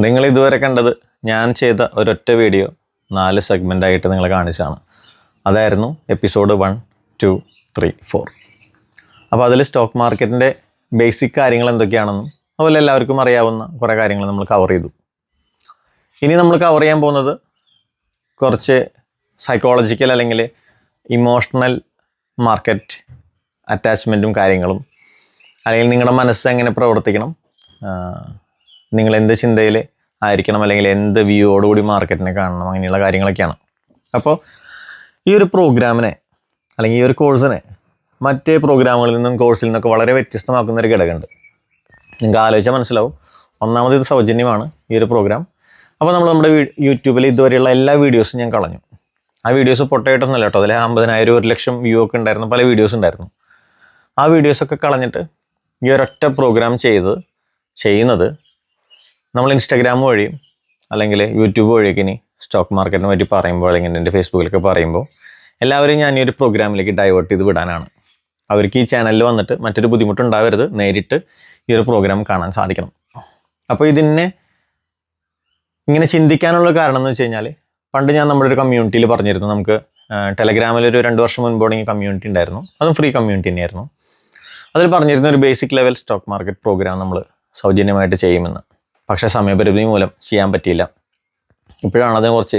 നിങ്ങൾ ഇതുവരെ കണ്ടത് ഞാൻ ചെയ്ത ഒരൊറ്റ വീഡിയോ നാല് സെഗ്മെന്റായിട്ട് നിങ്ങളെ കാണിച്ചാണ് അതായിരുന്നു episode one two three four അപ്പോൾ അതിൽ സ്റ്റോക്ക് മാർക്കറ്റിന്റെ ബേസിക് കാര്യങ്ങൾ എന്തൊക്കെയാണെന്നും അതുപോലെ എല്ലാവർക്കും അറിയാവുന്ന കുറേ കാര്യങ്ങൾ നമ്മൾ കവർ ചെയ്തു. ഇനി നമ്മൾ കവർ ചെയ്യാൻ പോകുന്നത് കുറച്ച് സൈക്കോളജിക്കൽ അല്ലെങ്കിൽ ഇമോഷണൽ മാർക്കറ്റ് അറ്റാച്ച്മെന്റും കാര്യങ്ങളും അല്ലെങ്കിൽ നിങ്ങളുടെ മനസ്സ് എങ്ങനെ പ്രവർത്തിക്കണം നിങ്ങൾ എന്ത് ചിന്തയിൽ ആയിരിക്കണം അല്ലെങ്കിൽ എന്ത് വ്യൂയോടുകൂടി മാർക്കറ്റിനെ കാണണം അങ്ങനെയുള്ള കാര്യങ്ങളൊക്കെയാണ്. അപ്പോൾ ഈ ഒരു പ്രോഗ്രാമിനെ അല്ലെങ്കിൽ ഈ ഒരു കോഴ്സിനെ മറ്റേ പ്രോഗ്രാമുകളിൽ നിന്നും കോഴ്സിൽ നിന്നൊക്കെ വളരെ വ്യത്യസ്തമാക്കുന്ന ഒരു ഘടകമുണ്ട്. നിങ്ങൾക്ക് ആലോചിച്ചാൽ മനസ്സിലാവും. ഒന്നാമത് ഇത് സൗജന്യമാണ് ഈ ഒരു പ്രോഗ്രാം. അപ്പോൾ നമ്മൾ നമ്മുടെ യൂട്യൂബിൽ ഇതുവരെയുള്ള എല്ലാ വീഡിയോസും ഞാൻ കളഞ്ഞു. ആ വീഡിയോസ് പൊട്ടയിട്ടൊന്നുമല്ല കേട്ടോ. അതിൽ അമ്പതിനായിരം ഒരു ലക്ഷം വ്യൂ ഒക്കെ ഉണ്ടായിരുന്നു. പല വീഡിയോസ് ഉണ്ടായിരുന്നു. ആ വീഡിയോസൊക്കെ കളഞ്ഞിട്ട് ഈ ഒരൊറ്റ പ്രോഗ്രാം ചെയ്ത് ചെയ്യുന്നത് നമ്മൾ ഇൻസ്റ്റാഗ്രാം വഴി അല്ലെങ്കിൽ യൂട്യൂബ് വഴിയൊക്കെ ഇനി സ്റ്റോക്ക് മാർക്കറ്റിനെ പറ്റി പറയുമ്പോൾ അല്ലെങ്കിൽ എന്റെ ഫേസ്ബുക്കിലൊക്കെ പറയുമ്പോൾ എല്ലാവരും ഞാൻ ഈ ഒരു പ്രോഗ്രാമിലേക്ക് ഡൈവേർട്ട് ചെയ്ത് വിടാനാണ്. അവർക്ക് ഈ ചാനലിൽ വന്നിട്ട് മറ്റൊരു ബുദ്ധിമുട്ടുണ്ടാവരുത്. നേരിട്ട് ഈ ഒരു പ്രോഗ്രാം കാണാൻ സാധിക്കണം. അപ്പോൾ ഇതിനെ ഇങ്ങനെ ചിന്തിക്കാനുള്ള കാരണം എന്ന് വെച്ച് കഴിഞ്ഞാൽ പണ്ട് ഞാൻ നമ്മുടെ ഒരു കമ്മ്യൂണിറ്റിയിൽ പറഞ്ഞിരുന്നു. നമുക്ക് ടെലഗ്രാമിൽ ഒരു രണ്ട് വർഷം മുൻപോടെങ്കിൽ കമ്മ്യൂണിറ്റി ഉണ്ടായിരുന്നു. അതും ഫ്രീ കമ്മ്യൂണിറ്റി തന്നെയായിരുന്നു. അതിൽ പറഞ്ഞിരുന്ന ഒരു basic level stock market programme നമ്മൾ സൗജന്യമായിട്ട് ചെയ്യുമെന്ന്. പക്ഷേ സമയപരിധി മൂലം ചെയ്യാൻ പറ്റിയില്ല. ഇപ്പോഴാണ് അതിന് കുറച്ച്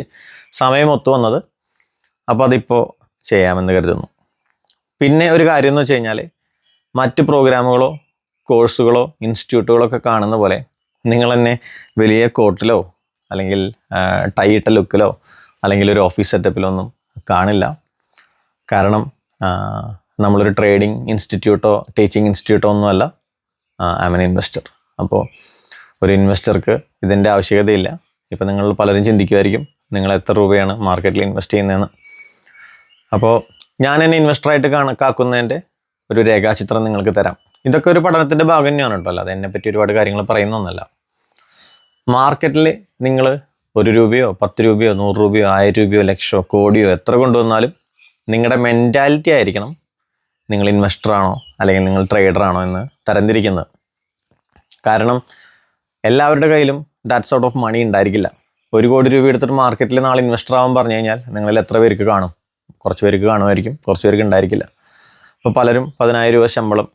സമയം ഒത്തു വന്നത്. അപ്പോൾ അതിപ്പോൾ ചെയ്യാമെന്ന് കരുതുന്നു. പിന്നെ ഒരു കാര്യം എന്ന് വെച്ച് കഴിഞ്ഞാൽ മറ്റ് പ്രോഗ്രാമുകളോ കോഴ്സുകളോ ഇൻസ്റ്റിറ്റ്യൂട്ടുകളോ ഒക്കെ കാണുന്ന പോലെ നിങ്ങൾ തന്നെ വലിയ കോട്ടിലോ അല്ലെങ്കിൽ ടൈട്ട ലുക്കിലോ അല്ലെങ്കിൽ ഒരു ഓഫീസ് സെറ്റപ്പിലോ ഒന്നും കാണില്ല. കാരണം നമ്മളൊരു ട്രേഡിംഗ് ഇൻസ്റ്റിറ്റ്യൂട്ടോ ടീച്ചിങ് ഇൻസ്റ്റിറ്റ്യൂട്ടോ ഒന്നുമല്ല ഐ എൻ ഇൻവെസ്റ്റർ. അപ്പോൾ ഒരു ഇൻവെസ്റ്റർക്ക് ഇതിന്റെ ആവശ്യകതയില്ല. ഇപ്പം നിങ്ങൾ പലരും ചിന്തിക്കുമായിരിക്കും നിങ്ങൾ എത്ര രൂപയാണ് മാർക്കറ്റിൽ ഇൻവെസ്റ്റ് ചെയ്യുന്നതെന്ന്? അപ്പോൾ ഞാൻ എന്നെ ഇൻവെസ്റ്ററായിട്ട് കണക്കാക്കുന്നതിന്റെ ഒരു രേഖാചിത്രം നിങ്ങൾക്ക് തരാം. ഇതൊക്കെ ഒരു പഠനത്തിന്റെ ഭാഗം തന്നെയാണ് കേട്ടോ. അല്ലാതെ എന്നെ പറ്റി ഒരുപാട് കാര്യങ്ങൾ പറയുന്നൊന്നല്ല മാർക്കറ്റിൽ നിങ്ങൾ ഒരു രൂപയോ പത്ത് രൂപയോ നൂറ് രൂപയോ ആയിരം രൂപയോ ലക്ഷമോ കോടിയോ എത്ര കൊണ്ടുവന്നാലും നിങ്ങളുടെ മെന്റാലിറ്റി ആയിരിക്കണം നിങ്ങൾ ഇൻവെസ്റ്ററാണോ അല്ലെങ്കിൽ നിങ്ങൾ ട്രേഡറാണോ എന്ന് തരംതിരിക്കുന്നത്. കാരണം എല്ലാവരുടെ കയ്യിലും ദാറ്റ് സോർട്ട് ഓഫ് മണി ഉണ്ടായിരിക്കില്ല. ഒരു കോടി രൂപ എടുത്തിട്ട് മാർക്കറ്റിൽ നാളെ ഇൻവെസ്റ്റർ ആവാൻ പറഞ്ഞു കഴിഞ്ഞാൽ നിങ്ങളിൽ എത്ര പേർക്ക് കാണും? കുറച്ച് പേർക്ക് കാണുമായിരിക്കും കുറച്ച് പേർക്ക് ഉണ്ടായിരിക്കില്ല. അപ്പോൾ പലരും പതിനായിരം രൂപ ശമ്പളം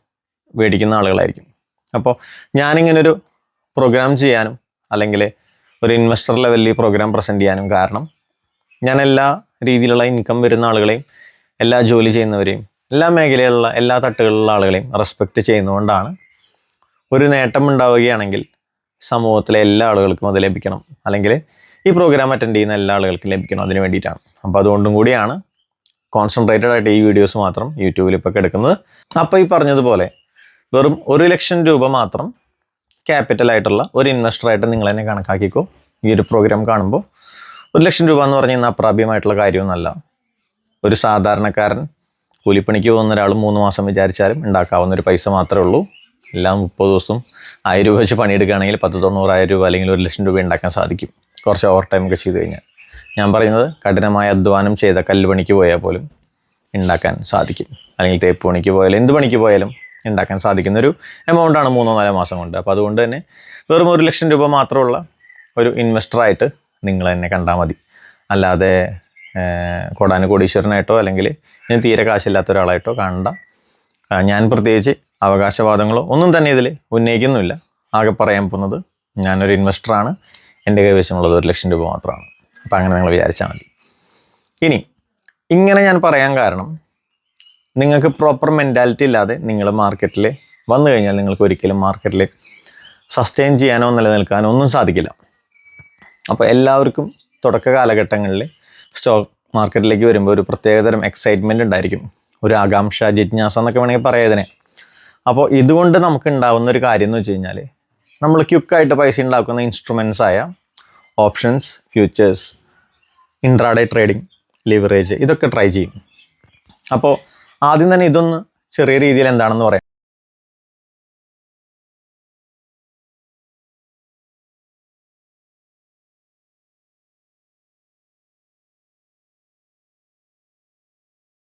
മേടിക്കുന്ന ആളുകളായിരിക്കും. അപ്പോൾ ഞാനിങ്ങനൊരു പ്രോഗ്രാം ചെയ്യാനും അല്ലെങ്കിൽ ഒരു ഇൻവെസ്റ്റർ ലെവലിൽ ഈ പ്രോഗ്രാം പ്രസന്റ് ചെയ്യാനും കാരണം ഞാൻ എല്ലാ രീതിയിലുള്ള ഇൻകം വരുന്ന ആളുകളെയും എല്ലാ ജോലി ചെയ്യുന്നവരെയും എല്ലാ മേഖലയിലുള്ള എല്ലാ തട്ടുകളിലുള്ള ആളുകളെയും റെസ്പെക്റ്റ് ചെയ്യുന്നതുകൊണ്ടാണ് ഒരു നേട്ടം ഉണ്ടാവുകയാണെങ്കിൽ സമൂഹത്തിലെ എല്ലാ ആളുകൾക്കും അത് ലഭിക്കണം. അല്ലെങ്കിൽ ഈ പ്രോഗ്രാം അറ്റൻഡ് ചെയ്യുന്ന എല്ലാ ആളുകൾക്കും ലഭിക്കണം അതിന് വേണ്ടിയിട്ടാണ്. അപ്പോൾ അതുകൊണ്ടും കൂടിയാണ് കോൺസെൻട്രേറ്റഡ് ആയിട്ട് ഈ വീഡിയോസ് മാത്രം യൂട്യൂബിൽ ഇപ്പോൾ എടുക്കുന്നത്. അപ്പോൾ ഈ പറഞ്ഞതുപോലെ വെറും ഒരു ലക്ഷം രൂപ മാത്രം ക്യാപിറ്റൽ ആയിട്ടുള്ള ഒരു ഇൻവെസ്റ്ററായിട്ട് നിങ്ങൾ തന്നെ കണക്കാക്കിക്കോ. ഈ ഒരു പ്രോഗ്രാം കാണുമ്പോൾ ഒരു ലക്ഷം രൂപ എന്ന് പറഞ്ഞാൽ അപ്രാപ്യമായിട്ടുള്ള കാര്യമൊന്നുമല്ല. ഒരു സാധാരണക്കാരൻ കൂലിപ്പണിക്ക് പോകുന്ന ഒരാൾ മൂന്ന് മാസം വിചാരിച്ചാലും ഉണ്ടാക്കാവുന്ന ഒരു പൈസ മാത്രമേ ഉള്ളൂ. എല്ലാം മുപ്പത് ദിവസം ആയിരം രൂപ വെച്ച് പണിയെടുക്കുകയാണെങ്കിൽ പത്ത് തൊണ്ണൂറായിരം രൂപ അല്ലെങ്കിൽ ഒരു ലക്ഷം രൂപ ഉണ്ടാക്കാൻ സാധിക്കും. കുറച്ച് ഓവർ ടൈം ഒക്കെ ചെയ്ത് കഴിഞ്ഞാൽ. ഞാൻ പറയുന്നത് കഠിനമായ അധ്വാനം ചെയ്ത കല്ലുപണിക്ക് പോയാൽ പോലും ഉണ്ടാക്കാൻ സാധിക്കും. അല്ലെങ്കിൽ തേപ്പ് പണിക്ക് പോയാലും എന്ത് പണിക്ക് പോയാലും ഉണ്ടാക്കാൻ സാധിക്കുന്ന ഒരു എമൗണ്ടാണ് മൂന്നോ നാലോ മാസം കൊണ്ട്. അപ്പോൾ അതുകൊണ്ട് തന്നെ വെറും ഒരു ലക്ഷം രൂപ മാത്രമുള്ള ഒരു ഇൻവെസ്റ്ററായിട്ട് നിങ്ങൾ തന്നെ കണ്ടാൽ മതി. അല്ലാതെ ഏഹ്, കോടാനുകോടീശ്വരനായിട്ടോ അല്ലെങ്കിൽ ഇനി തീരെ കാശില്ലാത്ത ഒരാളായിട്ടോ കാണണ്ട ഞാൻ പ്രത്യേകിച്ച് അവകാശവാദങ്ങളോ ഒന്നും തന്നെ ഇതിൽ ഉന്നയിക്കുന്നുമില്ല. ആകെ പറയാൻ പോകുന്നത് ഞാനൊരു ഇൻവെസ്റ്ററാണ്. എന്റെ കൈവശമുള്ളത് ഒരു ലക്ഷം രൂപ മാത്രമാണ്. അപ്പോൾ അങ്ങനെ നിങ്ങൾ വിചാരിച്ചാൽ മതി. ഇനി ഇങ്ങനെ ഞാൻ പറയാൻ കാരണം നിങ്ങൾക്ക് പ്രോപ്പർ മെന്റാലിറ്റി ഇല്ലാതെ നിങ്ങൾ മാർക്കറ്റിൽ വന്നു കഴിഞ്ഞാൽ നിങ്ങൾക്ക് ഒരിക്കലും മാർക്കറ്റിൽ സസ്റ്റെയിൻ ചെയ്യാനോ നിലനിൽക്കാനോ ഒന്നും സാധിക്കില്ല. അപ്പോൾ എല്ലാവർക്കും തുടക്ക കാലഘട്ടങ്ങളിൽ സ്റ്റോക്ക് മാർക്കറ്റിലേക്ക് വരുമ്പോൾ ഒരു പ്രത്യേകതരം എക്സൈറ്റ്മെന്റ് ഉണ്ടായിരിക്കും. ഒരു ആകാംക്ഷ ജിജ്ഞാസ എന്നൊക്കെ വേണമെങ്കിൽ പറയാം ഇതിനെ. അപ്പോൾ ഇതുകൊണ്ട് നമുക്ക് ഉണ്ടാവുന്ന ഒരു കാര്യം എന്ന് വെച്ച് കഴിഞ്ഞാൽ നമ്മൾ ക്യുക്കായിട്ട് പൈസ ഉണ്ടാക്കുന്ന ഇൻസ്ട്രുമെൻസ് ആയ options futures intraday trading leverage ഇതൊക്കെ ട്രൈ ചെയ്യും. അപ്പോൾ ആദ്യം തന്നെ ഇതൊന്ന് ചെറിയ രീതിയിൽ എന്താണെന്ന് പറയാം.